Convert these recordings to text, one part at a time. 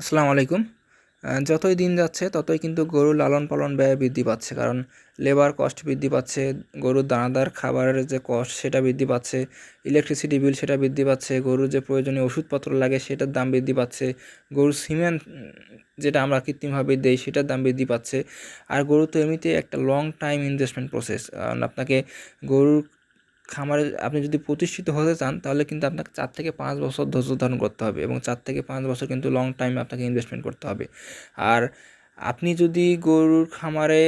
আসসালামু আলাইকুম। যতই দিন যাচ্ছে, ততই কিন্তু গরুর লালন পালন ব্যয় বৃদ্ধি পাচ্ছে। কারণ লেবার কস্ট বৃদ্ধি পাচ্ছে, গরুর দানাদার খাবারের যে কস্ট সেটা বৃদ্ধি পাচ্ছে ইলেকট্রিসিটি বিল সেটা বৃদ্ধি পাচ্ছে, গরুর যে প্রয়োজনীয় ওষুধপত্র লাগে সেটার দাম বৃদ্ধি পাচ্ছে, গরুর সিমেন্ট যেটা আমরা কৃত্রিমভাবে দেই সেটার দাম বৃদ্ধি পাচ্ছে। আর গরু তো এমনিতেই একটা লং টাইম ইনভেস্টমেন্ট প্রসেস আপনাকে গরুর খামারে আপনি যদি প্রতিষ্ঠিত হতে চান, তাহলে কিন্তু আপনাকে চার থেকে পাঁচ বছর ধৈর্য ধারণ করতে হবে এবং চার থেকে পাঁচ বছর কিন্তু লং টাইম আপনাকে ইনভেস্টমেন্ট করতে হবে। আর আপনি যদি গরুর খামারে,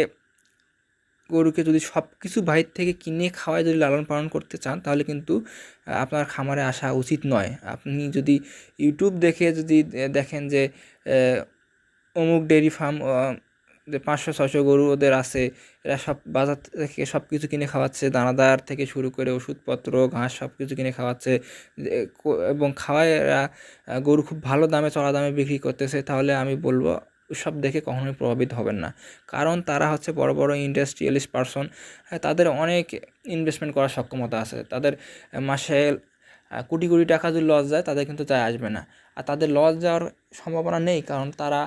গরুকে যদি সব কিছু বাইরে থেকে কিনে খাওয়ায় যদি লালন পালন করতে চান, তাহলে কিন্তু আপনার খামারে আসা উচিত নয়। আপনি যদি ইউটিউব দেখে যদি দেখেন যে অমুক ডেয়ারি ফার্ম যে পাঁচশো, ছয়শো গরু ওদের আছে। এরা সব বাজার থেকে সব কিছু কিনে খাওয়াচ্ছে, দানাদার থেকে শুরু করে ওষুধপত্র, ঘাস সব কিছু কিনে খাওয়াচ্ছে। এবং খাওয়ায় এরা গরু খুব ভালো দামে, চড়া দামে বিক্রি করতেছে, তাহলে আমি বলব সব দেখে কখনোই প্রভাবিত হবেন না। কারণ তারা হচ্ছে বড় বড় ইন্ডাস্ট্রিয়ালিস্ট পারসন তাদের অনেক ইনভেস্টমেন্ট করার সক্ষমতা আছে। তাদের মাসে কোটি কোটি টাকা যদি লস যায়, তাদের কিন্তু যায় আসবে না। আর তাদের লস যাওয়ার সম্ভাবনা নেই, কারণ তারা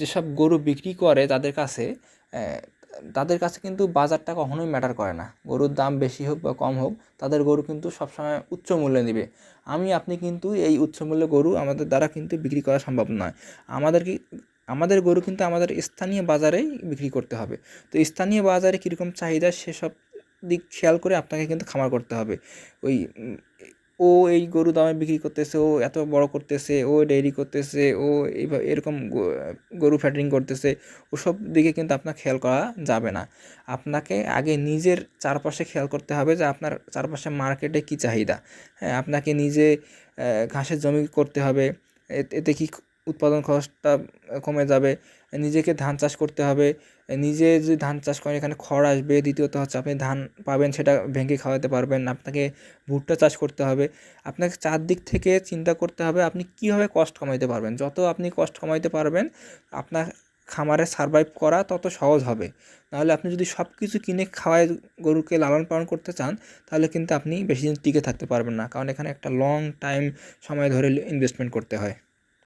যেসব গরু বিক্রি করে তাদের কাছে তাদের কাছে কিন্তু বাজারটা কখনোই ম্যাটার করে না। গরুর দাম বেশি হোক বা কম হোক, তাদের গরু কিন্তু সবসময় উচ্চ মূল্যে নেবে আমি, আপনি কিন্তু এই উচ্চ মূল্যে গরু আমাদের দ্বারা কিন্তু বিক্রি করা সম্ভব নয়। আমাদের কি, আমাদের গরু কিন্তু আমাদের স্থানীয় বাজারেই বিক্রি করতে হবে। তো স্থানীয় বাজারে কীরকম চাহিদা, সেসব দিক খেয়াল করে আপনাকে কিন্তু খামার করতে হবে। ওই ও এই গরু দামে বিক্রি করতেছে, ও এত বড় করতেছে, ও ডেয়ারি করতেছে, ও এইভাবে এরকম গরু ফ্যাটারিং করতেছে ওসব দিকে কিন্তু আপনার খেয়াল করা যাবে না। আপনাকে আগে নিজের চারপাশে খেয়াল করতে হবে যে আপনার চারপাশে মার্কেটে কী চাহিদা। হ্যাঁ আপনাকে নিজে ঘাসের জমি করতে হবে এতে কি উৎপাদন খরচটা কমে যাবে, নিজেকে ধান চাষ করতে হবে, নিজে যদি ধান চাষ করেন, এখানে খড় আসবে, দ্বিতীয়ত হচ্ছে আপনি ধান পাবেন, সেটা ভেঙে খাওয়াতে পারবেন আপনাকে ভুট্টা চাষ করতে হবে, আপনাকে চারদিক থেকে চিন্তা করতে হবে আপনি কীভাবে কষ্ট কমাইতে পারবেন, যত আপনি কষ্ট কমাইতে পারবেন, আপনার খামারে সারভাইভ করা তত সহজ হবে, নাহলে আপনি যদি সব কিছু কিনে খাওয়ায় গরুকে লালন পালন করতে চান, তাহলে কিন্তু আপনি বেশি দিন টিকে থাকতে পারবেন না, কারণ এখানে একটা লং টাইম সময় ধরে ইনভেস্টমেন্ট করতে হয়।